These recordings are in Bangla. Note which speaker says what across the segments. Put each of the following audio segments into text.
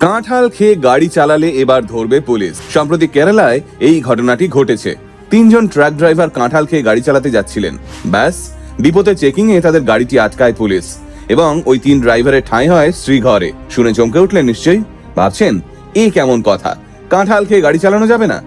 Speaker 1: কাঁঠাল খেয়ে গাড়ি চালালে এবার ধরবে পুলিশ। সম্প্রতি কেরালায় এই ঘটনাটি ঘটেছে। তিনজন ট্রাক ড্রাইভার কাঁঠাল খেয়ে গাড়ি চালাতে যাচ্ছিলেন। ব্যাস ডিপোতে চেকিং এ তাদের গাড়িটি আটকায় পুলিশ এবং ওই তিন ড্রাইভারের ঠাঁই হয় শ্রীঘরে। শুনে চমকে উঠলেন নিশ্চয়ই? ভাবছেন, এ কেমন কথা? কাঁঠাল খেয়ে গাড়ি চালানো যাবে না?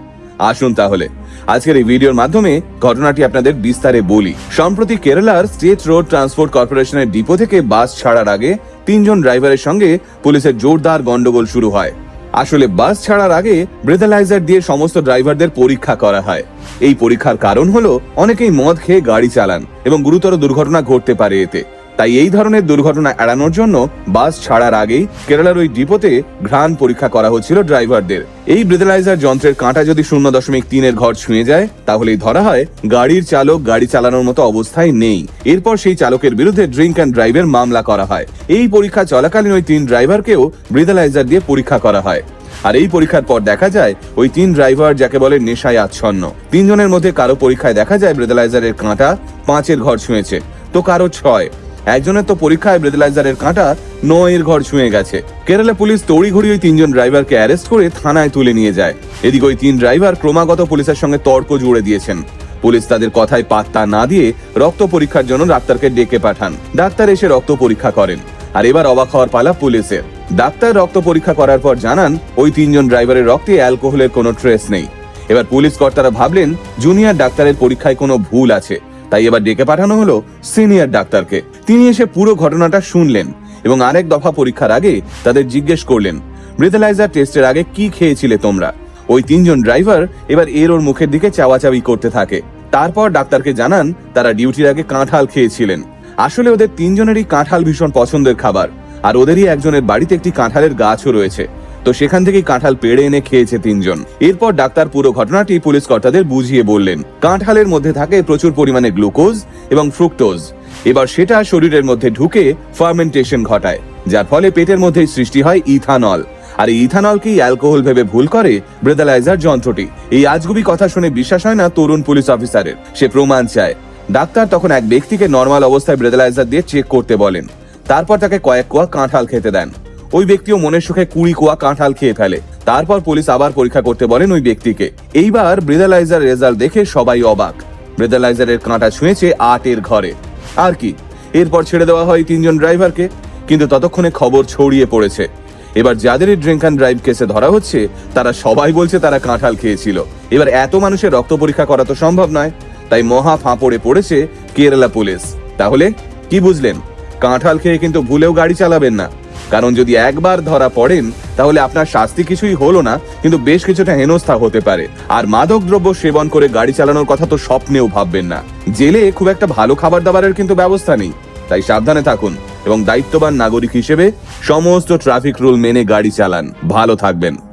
Speaker 1: আসুন তাহলে। আজকের এই ভিডিওর মাধ্যমে ঘটনাটি আপনাদের বিস্তারে বলি। সম্প্রতি কেরালার স্টেট রোড ট্রান্সপোর্ট কর্পোরেশনের ডিপো থেকে বাস ছাড়ার আগে তিনজন ড্রাইভারের সঙ্গে পুলিশের জোরদার গন্ডগোল শুরু হয়। আসলে বাস ছাড়ার আগে ব্রেথালাইজার দিয়ে সমস্ত ড্রাইভারদের পরীক্ষা করা হয়। এই পরীক্ষার কারণ হলো, অনেকেই মদ খেয়ে গাড়ি চালান এবং গুরুতর দুর্ঘটনা ঘটতে পারে এতে। তাই এই ধরনের দুর্ঘটনা এড়ানোর জন্য বাস ছাড়ার আগেই কেরালার ওই ডিপোতে ঘ্রাণ পরীক্ষা করা হচ্ছিল ড্রাইভারদের। এই ব্রেথালাইজার যন্ত্রের কাঁটা যদি শূন্য দশমিক তিনের ঘর ছুঁয়ে যায়, তাহলেই ধরা হয় গাড়ির চালক গাড়ি চালানোর মতো অবস্থায় নেই। এরপর সেই চালকের বিরুদ্ধে ড্রিঙ্ক অ্যান্ড ড্রাইভের মামলা করা হয়। এই পরীক্ষা চলাকালীন ওই তিন ড্রাইভারকেও ব্রেথালাইজার দিয়ে পরীক্ষা করা হয়। আর এই পরীক্ষার পর দেখা যায়, ওই তিন ড্রাইভার যাকে বলে নেশায় আচ্ছন্ন। তিনজনের মধ্যে কারও পরীক্ষায় দেখা যায় ব্রেথালাইজারের কাঁটা পাঁচের ঘর ছুঁয়েছে। তো কারও ছয়। একজনের তো পরীক্ষায় ব্রেথালাইজারের কাঁটা নয়ের ঘর ছুঁয়ে গেছে। কেরালা পুলিশ তড়িঘড়ি ওই তিনজন ড্রাইভারকে অ্যারেস্ট করে থানায় তুলে নিয়ে যায়। এদিকে ওই তিন ড্রাইভার ক্রমাগত পুলিশের সঙ্গে তর্ক জুড়ে দিয়েছেন। পুলিশ তাদের কথায় পাত্তা না দিয়ে রক্ত পরীক্ষার জন্য ডাক্তারকে ডেকে পাঠান। ডাক্তার এসে রক্ত পরীক্ষা করেন। আর এবার অবাক হওয়ার পালা পুলিশের। ডাক্তার রক্ত পরীক্ষা করার পর জানান, ওই তিনজন ড্রাইভারের রক্তে অ্যালকোহলের কোনো ট্রেস নেই। এবার পুলিশ কর্তারা ভাবলেন জুনিয়র ডাক্তারের পরীক্ষায় কোনো ভুল আছে। তাই এবার ডেকে পাঠানো হলো সিনিয়র ডাক্তারকে। তিনি এসে পুরো ঘটনাটা শুনলেন এবং আরেক দফা পরীক্ষার আগে তাদের জিজ্ঞেস করলেন, ব্রেথালাইজার টেস্টের আগে কি খেয়েছিলে তোমরা? ওই তিনজন ড্রাইভার এবার এর ওর মুখের দিকে চাওয়াচাওয়ি করতে থাকে। তারপর ডাক্তারকে জানান, তারা ডিউটির আগে কাঁঠাল খেয়েছিলেন। আসলে ওদের তিনজনেরই কাঁঠাল ভীষণ পছন্দের খাবার, আর ওদেরই একজনের বাড়িতে একটি কাঁঠালের গাছও রয়েছে। তো সেখান থেকেই কাঁঠাল পেড়ে এনে খেয়েছে তিনজন। এরপর ডাক্তার পুরো ঘটনাটি পুলিশ কর্তাদের বুঝিয়ে বললেন। কাঁঠালের মধ্যে থাকে প্রচুর পরিমাণে গ্লুকোজ এবং ফ্রুক্টোজ। এবার সেটা শরীরের মধ্যে ঢুকে ফার্মেন্টেশন ঘটায়, যার ফলে পেটের মধ্যে সৃষ্টি হয় ইথানল। আর ইথানলকেই অ্যালকোহল ভেবে ভুল করে? ব্রেদালাইজার যন্ত্রটি। এই আজগুবি কথা শুনে বিশ্বাস হয় না তরুণ পুলিশ অফিসারের। সে প্রমাণ চায়। ডাক্তার তখন এক ব্যক্তিকে নর্মাল অবস্থায় ব্রেদালাইজার দিয়ে চেক করতে বলেন। তারপর তাকে কয়েক কোয়া কাঁঠাল খেতে দেন। ওই ব্যক্তিও মনের সুখে কুড়ি কোয়া কাঁঠাল খেয়ে ফেলে। তারপর পুলিশ আবার পরীক্ষা করতে বলেন ওই ব্যক্তিকে। এইবার ব্রেদালাইজার রেজাল্ট দেখে সবাই অবাক। ব্রেদালাইজারের কাঁটা ছুঁয়েছে আটের ঘরে। আর কি? এরপর ছেড়ে দেওয়া হয় তিনজন ড্রাইভারকে, কিন্তু ততক্ষণে খবর ছড়িয়ে পড়েছে। এবার যাদেরই ড্রিঙ্ক অ্যান্ড ড্রাইভ কেসে ধরা হচ্ছে, তারা সবাই বলছে তারা কাঁঠাল খেয়েছিল। এবার এত মানুষের রক্ত পরীক্ষা করা তো সম্ভব নয়, তাই মহা ফাঁপড়ে পড়েছে কেরালা পুলিশ। তাহলে কি বুঝলেন? কাঁঠাল খেয়ে কিন্তু ভুলেও গাড়ি চালাবেন না। কারণ যদি একবার ধরা পড়েন, তাহলে আপনার শাস্তি কিছুই হলো না, কিন্তু বেশ কিছুটা হেনস্থা হতে পারে। আর মাদক দ্রব্য সেবন করে গাড়ি চালানোর কথা তো স্বপ্নেও ভাববেন না। জেলে খুব একটা ভালো খাবার দাবারের কিন্তু ব্যবস্থা নেই। তাই সাবধানে থাকুন এবং দায়িত্ববান নাগরিক হিসেবে সমস্ত ট্রাফিক রুল মেনে গাড়ি চালান। ভালো থাকবেন।